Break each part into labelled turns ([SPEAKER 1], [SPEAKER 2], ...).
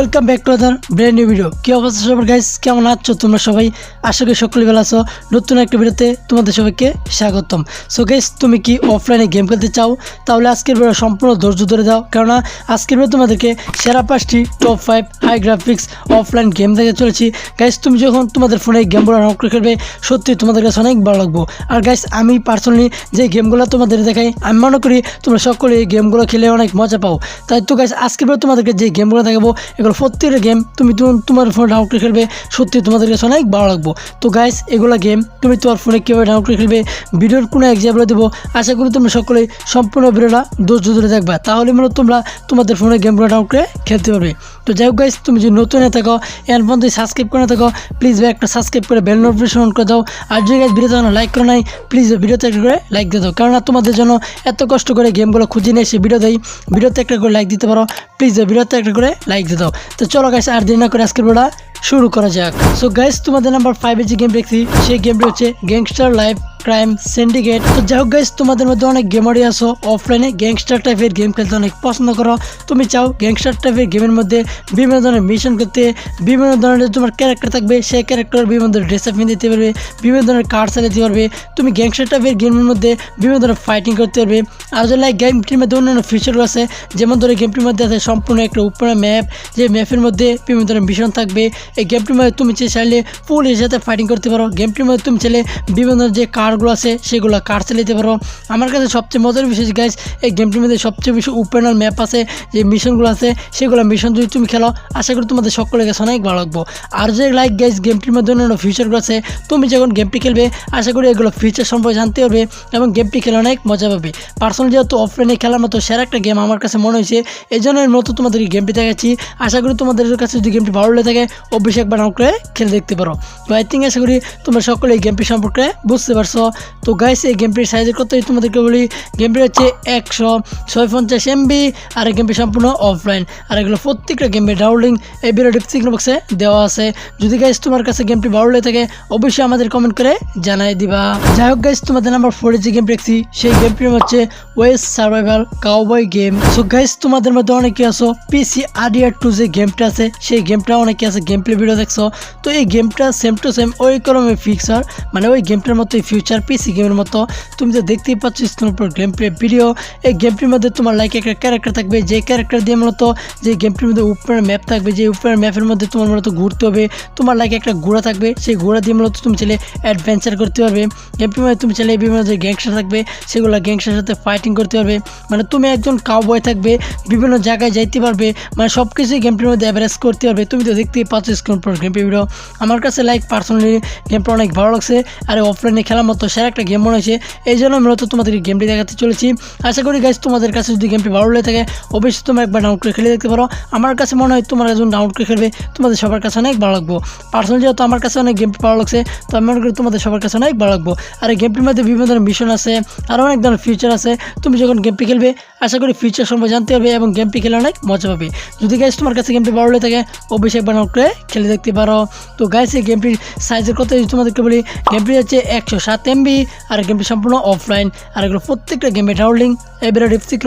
[SPEAKER 1] Welcome back to another brand new video কি অবস্থা সবার গাইস কেমন আছো তোমরা সবাই? আশা করি সকলে ভালো আছো। নতুন একটা ভিডিওতে তোমাদের সবাইকে স্বাগতম। সো গাইস তুমি কি অফলাইনে গেম খেলতে চাও? তাহলে আজকের ভিডিও সম্পূর্ণ ধৈর্য ধরে দাও কেননা আজকের ভিডিও তোমাদেরকে সেরা পাঁচটি top five high graphics offline game দেখে চলেছি। গাইস তুমি যখন তোমাদের ফোনে গেমগুলো ডাউনলোড করে খেলবে সত্যি তোমাদের কাছে অনেক ভালো লাগবো। আর গাইস আমি পার্সোনালি যে গেমগুলো তোমাদের দেখাই, আমি মনে করি তোমরা সকলে এই গেমগুলো খেলে অনেক মজা পাও। তাই তো গাইস আজকের ভিডিও তোমাদেরকে যে গেমগুলো দেখাবো, এগুলো প্রত্যেকটা গেম তুমি তোমার- ফোনে ডাউনলোড করে খেলবে সত্যি তোমাদের কাছে অনেক ভালো লাগবো। তো গাইস এগুলো গেম তুমি তোমার ফোনে কীভাবে ডাউনলোড করে খেলবে, ভিডিওর কোনো এক্সাম্পল দেবো। আশা করি তোমরা সকলেই সম্পূর্ণ ভিডিওটা দোষ ধরে দেখবা। তাহলে মূলত তোমরা তোমাদের ফোনে গেমগুলো ডাউনলোড করে খেলতে পারবে। তো যাই হোক গাইস তুমি যদি নতুন হয়ে থাকো এর পর্যন্ত সাবস্ক্রাইব করে থাকো প্লিজ ভাই একটা সাবস্ক্রাইব করে বেল নোটিফিকেশন অন করে দাও। আর যদি গাইস ভিডিওতে লাইক করো নাই প্লিজ ভিডিওতে একটা করে লাইক দিয়ে দাও। কারণ তোমাদের জন্য এত কষ্ট করে গেমগুলো খুঁজে নিয়ে এসে ভিডিও দেয় ভিডিওতে একটা করে লাইক দিতে পারো। প্লিজ ভিডিওতে একটা করে লাইক দিয়ে দাও। তো চলো গাইস আর দেরি না করে আজকের ভিডিওটা শুরু করা যাক। সো গাইস তোমাদের নাম্বার ফাইভে যে গেম দেখছি, সেই গেমটি হচ্ছে গ্যাংস্টার লাইফ ক্রাইম সিন্ডিকেট তো যাই হোক গাইস তোমাদের মধ্যে অনেক গেমারই আসো অফলাইনে গ্যাংস্টার টাইপের গেম খেলতে অনেক পছন্দ করো। তুমি চাও গ্যাংস্টার টাইপের গেমের মধ্যে বিভিন্ন ধরনের মিশন করতে, বিভিন্ন ধরনের তোমার ক্যারেক্টার থাকবে, সেই ক্যারেক্টার বিভিন্ন ধরনের ড্রেস আপ দিতে পারবে, বিভিন্ন ধরনের কার্ড চালাতে পারবে। তুমি গ্যাংস্টার টাইপের গেমের মধ্যে বিভিন্ন ধরনের ফাইটিং করতে পারবে। আর যদি গেমটির মধ্যে অন্যান্য ফিচারও আছে যেমন ধরো গেমটির মধ্যে আছে সম্পূর্ণ একটা উপরে ম্যাপ যে ম্যাপের মধ্যে বিভিন্ন ধরনের মিশন থাকবে। এই গেমটির মধ্যে তুমি চাইলে পুলিশের সাথে ফাইটিং করতে পারো। গেমটির মধ্যে তুমি চাইলে বিভিন্ন যে কারগুলো আছে, সেগুলো কার চালাতে পারো আমার কাছে সবচেয়ে মজার বিষয় গাইজ এই গেমটির মধ্যে সবচেয়ে বেশি ওপেনার ম্যাপ আছে, যে মিশনগুলো আছে, সেগুলো মিশন যদি তুমি খেলো, আশা করি তোমাদের সকলের কাছে অনেক ভালো লাগবো। আর যে লাইক গাইজ গেমটির মধ্যে অন্যান্য ফিচারগুলো আছে, তুমি যখন গেমটি খেলবে, আশা করি এগুলো ফিচার সম্পর্কে জানতে পারবে এবং গেমটি খেলে অনেক মজা পাবে। পার্সোনাল যেহেতু অফলাইনে খেলার মতো সেরা একটা গেম আমার কাছে মনে হয়েছে, এই জন্য মতো তোমাদের গেমটি দেখাচ্ছি। আশা করি তোমাদের কাছে যদি গেমটি ভালো লেগে থাকে, অবশ্যই একবার ডাউন করে খেলে দেখতে পারো। তো আই থিঙ্ক আশা করি তোমরা সকলে এই গেমটি সম্পর্কে বুঝতে পারছ। তো গাইস এই গেমটির সাইজের কতই তোমাদেরকে বলি গেমটি হচ্ছে একশো ছয় পঞ্চাশ এমবি আর এই গেমটি সম্পূর্ণ অফলাইন আর এগুলো প্রত্যেকটা গেমের ডাউনলিং এই ভিডিও ডিসক্রিপশন বক্সে দেওয়া আছে। যদি গাইস তোমার কাছে গেমটি ভালো লেগে থাকে, অবশ্যই আমাদের কমেন্ট করে জানাই দিবা। যাই হোক গাইস তোমাদের নাম্বার ফোরে যে গেম দেখছি, সেই গেমটির হচ্ছে west survival cowboy game so guys তোমাদের মধ্যে অনেকে আছো পিসি আডিয়ার টু যে গেমটা আছে, সেই গেমটা অনেকে আছে গেম প্লে ভিডিও দেখছ। তো এই গেমটা সেম টু সেম ওই কলমে ফিক্সার মানে ওই গেমটার মতোই ফিউচার পিসি গেমের মতো। তুমি তো দেখতেই পাচ্ছ স্ক্রিনের উপর গেম প্লে ভিডিও এই গেমটির মধ্যে তোমার লাইক একটা ক্যারেক্টার থাকবে, যে ক্যারেক্টার দিয়ে মূলত যে গেমটির মধ্যে উপরের ম্যাপ থাকবে, যে উপরের ম্যাপের মধ্যে তোমার মূলত ঘুরতে হবে, তোমার লাইক একটা ঘোড়া থাকবে, সেই ঘোড়া দিয়ে মূলত তুমি চাইলে অ্যাডভেঞ্চার করতে পারবে। গেমটির মধ্যে তুমি চাইলে বিভিন্ন যে গ্যাংস্টার থাকবে, সেগুলো গ্যাংস্টার সাথে ফাইটিং করতে পারবে। মানে তুমি একজন কাউবয় থাকবে, বিভিন্ন জায়গায় যাইতে পারবে মানে সব কিছুই গেমটির মধ্যে অ্যাভারেজ করতে পারবে। তুমি তো দেখতেই পাচ্ছ স্ক্রিন পর গেম ভিডিও আমার কাছে লাইক পার্সোনালি গেমটা অনেক ভালো লাগছে। আর অফলাইনে খেলার মতো সেরা একটা গেম মনে হয়েছে। এই জন্য মূলত তোমাদের গেমটি দেখাতে চলেছি। আশা করি গাইজ তোমাদের কাছে যদি গেমটি ভালো লেগে থাকে, অবশ্যই তোমরা একবার ডাউনলোড করে খেলে দেখতে পারো। আমার কাছে মনে হয় তোমরা একজন ডাউনলোড করে খেলবে, তোমাদের সবার কাছে অনেক ভালো লাগবো। পার্সোনালি যেহেতু আমার কাছে অনেক গেমটি ভালো লাগছে, তো আমি মনে করি তোমাদের সবার কাছে অনেক ভালো লাগবো। আর এই গেমটির মধ্যে বিভিন্ন ধরনের মিশন আছে, আর অনেক ধরনের ফিউচার আছে। তুমি যখন গেমটি খেলবে, আশা করি ফিউচার সম্পর্কে জানতে পারবে এবং গেমটি খেলে অনেক মজা পাবে। যদি গাইজ তোমার কাছে গেমটি ভালো লেগে থাকে, অবশ্যই একবার ডাউনলোড করে খেলে দেখতে পারো। তো গাইজ এই গেমটির সাইজের কথা যদি তোমাদেরকে বলি গেমটি হচ্ছে একশো সাত এমবি আর গেমটি সম্পূর্ণ অফলাইন আর এগুলো প্রত্যেকটা গেমের ডাউনলিং এই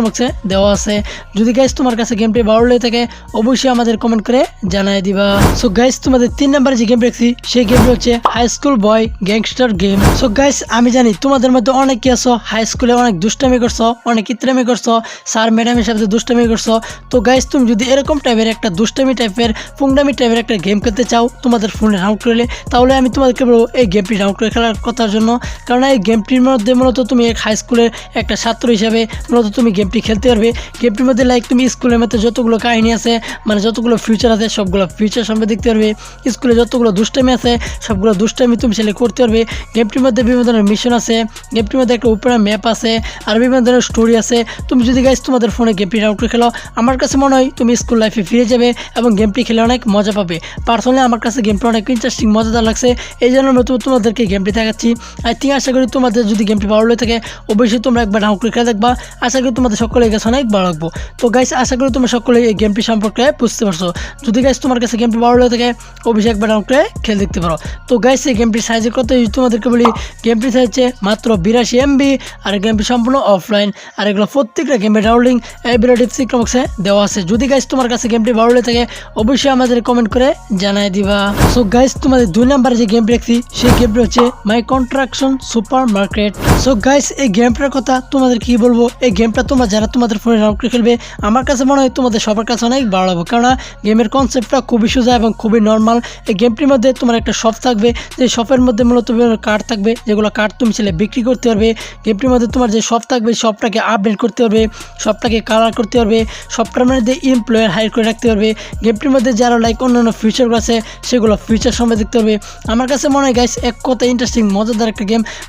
[SPEAKER 1] বক্সে দেওয়া আছে। যদি গাইজ তোমার কাছে গেমটি ভালো লেগে থাকে, অবশ্যই আমাদের কমেন্ট করে জানাই দিবা। সো গাইজ তোমাদের তিন নাম্বারে যে গেম দেখছি, সেই গেমটি হচ্ছে high school boy gangster game so guys আমি জানি তোমাদের মধ্যে অনেকে আছো হাই স্কুলে অনেক দুষ্টামি করছ, অনেক ইত্রামি করছ স্যার ম্যাডামের সাথে দুষ্টামি করছ। তো গাইজ তুমি যদি এরকম টাইপের একটা দুষ্টামি টাইপের ফুংডামি টাইপের একটা গেম খেলতে চাও, তোমাদের ফোনে ডাউনলোড করলে তাহলে আমি তোমাদেরকে বলব, এই গেমটি ডাউনলোড করে খেলার কথার জন্য কারণ এই গেমটির মধ্যে মূলত তুমি এক হাই স্কুলের একটা ছাত্র হিসাবে মূলত তুমি গেমটি খেলতে পারবে। গেমটির মধ্যে লাইক তুমি স্কুলের মধ্যে যতগুলো কাহিনী আছে মানে যতগুলো ফিউচার আছে, সবগুলো ফিউচার সম্পর্কে দেখতে পারবে। স্কুলে যতগুলো দুষ্টামি আছে, সবগুলো দুষ্টামি তুমি ছেলে করতে পারবে। গেমটির মধ্যে বিভিন্ন ধরনের মিশন আছে গেমটির মধ্যে একটা উপরে ম্যাপ আছে, আর বিভিন্ন ধরনের স্টোরি আছে। তুমি যদি গাইজ তোমাদের ফোনে গেমটি ডাউনলোড খেলো, আমার কাছে মনে হয় তুমি স্কুল লাইফে ফিরে যাবে এবং গেমটি খেলে অনেক মজা পাবে। পার্সোনালি আমার কাছে গেমটি অনেক ইন্টারেস্টিং মজাদার লাগছে। এই জন্য তো তোমাদেরকে গেমটি দেখাচ্ছি। আই থিঙ্ক আশা করি তোমাদের যদি গেমটি ভালো লেগে থাকে, অবশ্যই তোমরা একবার ডাউন করে দেখবা। আশা করি তোমাদের সকলে কাছে অনেক ভালো লাগবো। তো গাইস আশা করি তোমরা সকলে এই গেমটি সম্পর্কে বুঝতে পারছ। যদি গাইস তোমার কাছে গেমটি ভালো লেগে থাকে, অবশ্যই একবার ডাউন করে খেলে দেখতে পারো। তো গাইস এই গেমটির সাইজের কথা যদি তোমাদেরকে বলি। গেমটি সাইজ মাত্র বিরাশি এমবি আর গেমটি সম্পূর্ণ অফলাইন আর এগুলো প্রত্যেকটা গেমের ডাউনলিং এই ভিডিও ডিসক্রিপশন বক্সে দেওয়া আছে। যদি গাইস তোমার কাছে গেমটি ভালো লেগে থাকে, অবশ্যই আমাদের কমেন্ট করে জানাই দিবা। সো গাইস তোমাদের দুই নাম্বারে যে গেমটি দেখছি, সেই গেমটি হচ্ছে my construction supermarket so guys এই গেমটার কথা তোমাদের কি বলব? এই গেমটা তোমরা যারা তোমাদের ফোনে ডাউনলোড করে খেলবে, আমার কাছে মনে হয় তোমাদের সবার কাছে অনেক ভালো লাগবে। কারণ গেমের কনসেপ্টটা খুবই সোজা এবং খুবই নর্মাল এই গেমটির মধ্যে তোমার একটা শপ থাকবে, যে শপের মধ্যে মূলত বিভিন্ন কার্ড থাকবে, যেগুলো কার্ড তুমি ছেলে বিক্রি করতে পারবে। গেমটির মধ্যে তোমার যে শপ থাকবে শপটাকে আপডেট করতে পারবে শপটাকে কালার করতে পারবে শপটার মধ্যে এমপ্লয়ার হায়ার করে রাখতে পারবে। গেমটির মধ্যে যারা লাইক অন্যান্য ফিচারগুলো আছে, সেগুলো ফিচার সময় দেখতে পারবে। আমার কাছে মনে হয় গাইস এক কথা ইন্টারেস্টিং মজাদার একটা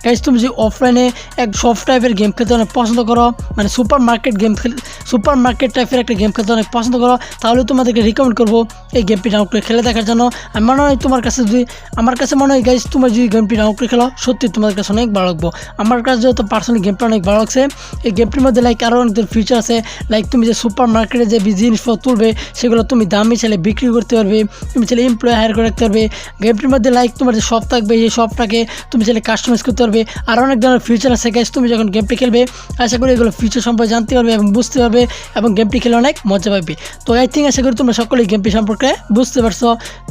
[SPEAKER 1] গাইস তুমি যে অফলাইনে এক সফট টাইপের গেম খেলতে অনেক পছন্দ করো মানে সুপার মার্কেট গেম খেল সুপার মার্কেট টাইপের একটা গেম খেলতে অনেক পছন্দ করো, তাহলে তোমাদেরকে রিকমেন্ড করব এই গেমটি ডাউনলোড করে খেলে দেখার জন্য। আমি মনে হয় তোমার কাছে যদি আমার কাছে মনে হয় গাইস তোমার যদি গেমটি ডাউনলোড করে খেলো, সত্যি তোমাদের কাছে অনেক ভালো লাগবো। আমার কাছে যেহেতু পার্সোনালি গেমটা অনেক ভালো লাগছে, এই গেমটির মধ্যে লাইক আরও অনেক ফিচার আছে। লাইক তুমি যে সুপার মার্কেটে যে জিনিসপত্র তুলবে, সেগুলো তুমি দামি ছেলে বিক্রি করতে পারবে, তুমি ছেলে এমপ্লয় হায়ার করে রাখতে পারবে। গেমটির মধ্যে লাইক তোমার যে শপ থাকবে সেই শপটাকে তুমি ছেলে কাস্টমাইজ করতে পারবে। আর অনেক ধরনের ফিচার আছে গাইস তুমি যখন গেমটি খেলবে, আশা করি এগুলো ফিচার সম্পর্কে জানতে পারবে এবং বুঝতে পারবে এবং গেমটি খেলে অনেক মজা পাবে। তো আই থিঙ্ক আশা করি তোমরা সকলেই গেমটি সম্পর্কে বুঝতে পারছ।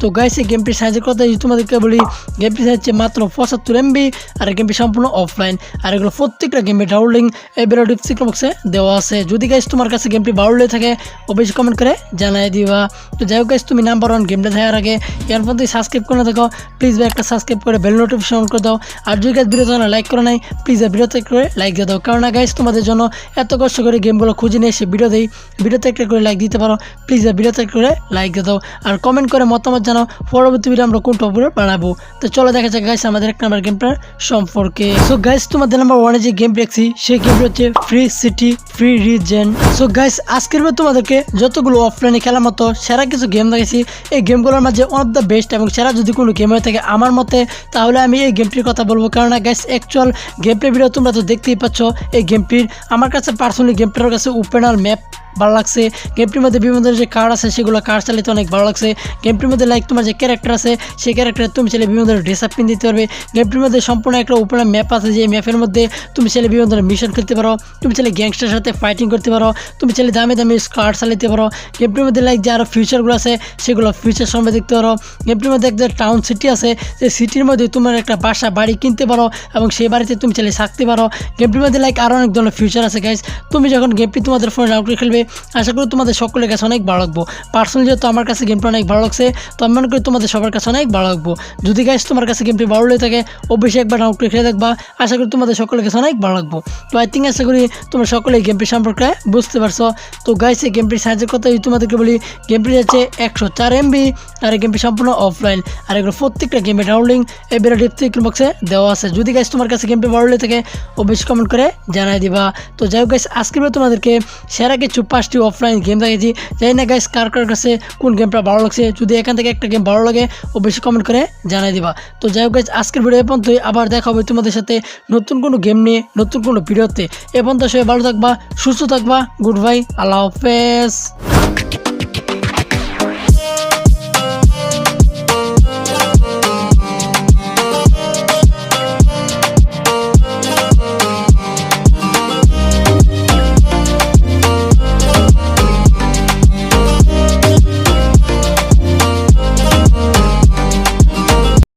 [SPEAKER 1] তো গাইস এই গেমটির সাইজের কথা যদি তোমাদেরকে বলি গেমটি হচ্ছে মাত্র পঁচাত্তর এমবি আর এই গেমটি সম্পূর্ণ অফলাইন আর এগুলো প্রত্যেকটা গেমের ডাউনলিং এই ভিডিও ডিসক্রিপশন বক্সে দেওয়া আছে। যদি গাইস তোমার কাছে গেমটি ভালো লেগে থাকে, অবশ্যই কমেন্ট করে জানাই দিবা। তো যাই হোক গাইস তুমি নাম্বার ওয়ান গেমটা দেখার আগে এরপর থেকে সাবস্ক্রাইব করে দেখো। প্লিজ একটা সাবস্ক্রাইব করে বেল নোটিফিকেশন অন করে দাও। আর যদি গাইস ভিডিও জানা লাইক করে নাই প্লিজ ভিডিওতে করে লাইক দিয়ে দাও। কারণ গাইস তোমাদের জন্য এত কষ্ট করে গেমগুলো খুঁজে নিয়ে এসে ভিডিও দিই। ভিডিওতে একটা করে লাইক দিতে পারো। প্লিজ ভিডিওতে একটা করে লাইক দিয়ে দাও। আর কমেন্ট করে মতামত জানাও, পরবর্তী ভিডিও আমরা কোন টপিক বানাবো। তো চলো দেখা যাক গাইস আমাদের এক নাম্বার গেমটার সম্পর্কে। সো গাইস তোমাদের নাম্বার ওয়ানে যে গেম দেখছি, সেই গেমটা হচ্ছে ফ্রি সিটি ফ্রি রিজেন সো গাইস আজকের তোমাদেরকে যতগুলো অফলাইনে খেলার মতো সেরা কিছু গেম দেখেছি এই গেমগুলোর মাঝে ওয়ান অফ দ্য বেস্ট এবং সেরা যদি কোনো গেম হয়ে থাকে আমার মতে, তাহলে আমি এই গেমটির কথা বলব। কারণ guys actual game play video তোমরা তো দেখতেই পাচ্ছ, এই গেমটির আমার কাছে পার্সোনালি গেমটার কাছে ওপেনার ম্যাপ ভালো লাগছে। গেমটির মধ্যে বিভিন্ন ধরনের যে কার্ড আছে, সেগুলো কার্ড চালিতে অনেক ভালো লাগছে। গেমটির মধ্যে লাইক তোমার যে ক্যারেক্টার আছে সেই ক্যারেক্টার তুমি চাইলে বিভিন্ন ধরনের ড্রেস আপ দিতে পারবে। গেমটির মধ্যে সম্পূর্ণ একটা উপরে ম্যাপ আছে, যে ম্যাপের মধ্যে তুমি চাইলে বিভিন্ন ধরনের মিশন খেলতে পারো। তুমি চাইলে গ্যাংস্টার সাথে ফাইটিং করতে পারো। তুমি চাইলে দামি দামি কার্ড চালাতে পারো। গেমটির মধ্যে লাইক যে আরও ফিউচারগুলো আছে, সেগুলো ফিউচার সময় দেখতে পারো। গেমটির মধ্যে একটা টাউন সিটি আছে সেই সিটির মধ্যে তোমার একটা বাসা, বাড়ি কিনতে পারো এবং সেই বাড়িতে তুমি চাইলে থাকতে পারো। গেমটির মধ্যে লাইক আরও অনেক ধরনের ফিউচার আছে গাইজ তুমি যখন গেমটি তোমাদের ফোনে ডাউনলোড করে খেলবে আশা করি তোমাদের সকলের কাছে অনেক ভালো লাগবো। পার্সোনালি যেহেতু আমার কাছে গেমটা অনেক ভালো লাগছে, তো আমি মনে করি তোমাদের সবার কাছে অনেক ভালো লাগবো। যদি গাইজ তোমার কাছে গেমটি ভালো লেগে থাকে, অবশ্যই একবার ডাউনলোড করে খেলে দেখবা। আশা করি তোমাদের সকলের কাছে অনেক ভালো লাগবো। তো আই থিঙ্ক আশা করি তোমরা সকলে এই গেমটি সম্পর্কে বুঝতে পারছ। তো গাইজ এই গেমটির সাহায্যের কথা তোমাদেরকে বলি গেমটি যাচ্ছে একশো চার এমবি আর এই গেমটি সম্পূর্ণ অফলাইন আর এগুলো প্রত্যেকটা গেমের ডাউনলিং এই ভিডিও ডিসক্রিপশন বক্সে দেওয়া আছে। যদি গাইজ তোমার কাছে গেমটি ভালো লেগে থাকে, অবশ্যই কমেন্ট করে জানাই দিবা। তো যাই হোক গাইজ আজকে তোমাদেরকে সেরা কিছু পাঁচটি অফলাইন গেম দেখেছি জানি না গাইস কার কার কাছে কোন গেমটা ভালো লাগছে। যদি এখান থেকে একটা গেম ভালো লাগে, অবশ্যই কমেন্ট করে জানাই দিবা। তো যাই হোক গাইজ আজকের ভিডিও এ পর্যন্তই। আবার দেখা হবে তোমাদের সাথে নতুন কোনো গেম নিয়ে, নতুন কোনো ভিডিওতে। এ পর্যন্ত সবাই ভালো থাকবা, সুস্থ থাকবা। গুড বাই আল্লাহ হাফেজ।